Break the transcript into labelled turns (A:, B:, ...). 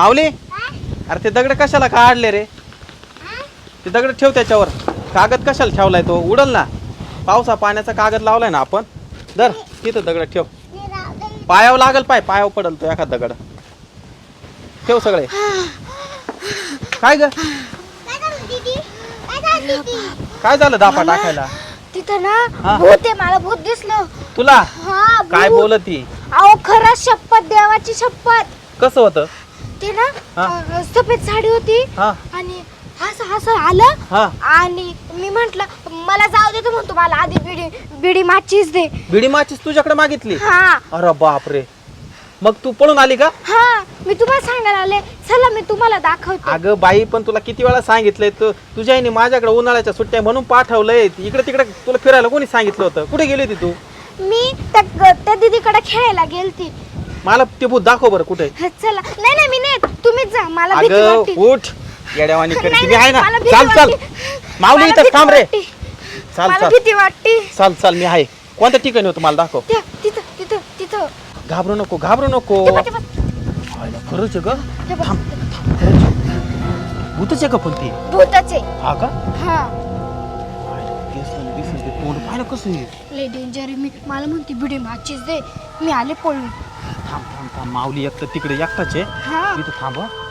A: माऊली? अरे ते दगड कशाला काढले रे? ते दगड ठेव त्याच्यावर. कागद कशाला ठेवलाय तो? उडल ना. पावसा पाण्याचा कागद लावलाय ना आपण. धर तिथं दगड ठेव. पायावर लागल पाय पायावर पडल तो एखाद दगड. ठेव सगळे. काय ग? काय झालं दापा टाकायला?
B: तिथं
A: हा.
B: ना भूत आहे मला भूत दिसलं.
A: तुला?
B: हा
A: काय
B: भूत.
A: बोलत? ती
B: अहो खरंच शपथ देवाची शपथ.
A: कसं होतं?
B: ते ना
A: हा.
B: अं, सफेद साडी होती.
A: हा.
B: आणि असं असं आलं.
A: हा.
B: आणि मी म्हंटल मला जाऊ दे तू म्हणतो मला आधी बिडी बिडी माचीच दे.
A: बिडी माचीस तुझ्याकडे मागितली?
B: हा.
A: अरे बापरे. मग तू पळून आली का?
B: हा मी तुम्हाला सांगायला आले. चला मी तुम्हाला दाखवते.
A: अगं बाई पण तुला किती वेळा सांगितलंय तू? तुझ्या आईने माझ्याकडे उन्हाळ्याच्या सुट्ट्या म्हणून पाठवलंय. इकडे तिकडे तुला फिरायला कोणी सांगितलं होतं? कुठे गेली होती तू?
B: मी त्या त्या दीदीकडे खेळायला गेलती.
A: मला ते भूत दाखव बरं कुठे
B: हा, चला. नाही नाही मी नाही तुम्हीच जा. मला भीती
A: अगं
B: वाटते.
A: उठ. येड्यावानी करते.
B: नाही,
A: मी आहे ना.
B: मला भीती
A: चाल चाल.
B: वाटते.
A: माऊली
B: मला
A: इथं
B: भीती
A: थांब रे.
B: वाटते.
A: चाल
B: मला
A: चाल.
B: भीती वाटते.
A: चाल चाल मी आहे. कोणत्या ठिकाणी होतं मला दाखव.
B: त्या तिथं तिथं तिथं.
A: घाबरू नको घाबरू नको.
B: ते बघ, ते बघ,
A: आयला खरंच आहे ग?
B: ते
A: आहे. भूतच आहे का पण ती
B: भूताचे
A: हा का?
B: हा.
A: आयला, केस आणि दिसेल ते तोंड पाहिलं कसं आहे
B: लय डेंजर आहे. मी मला म्हणते बिडी माचीच दे. मी आले पळून.
A: थांब थांब थांब. माऊली एक तर तिकडे एकटाच आहे. थांब हं.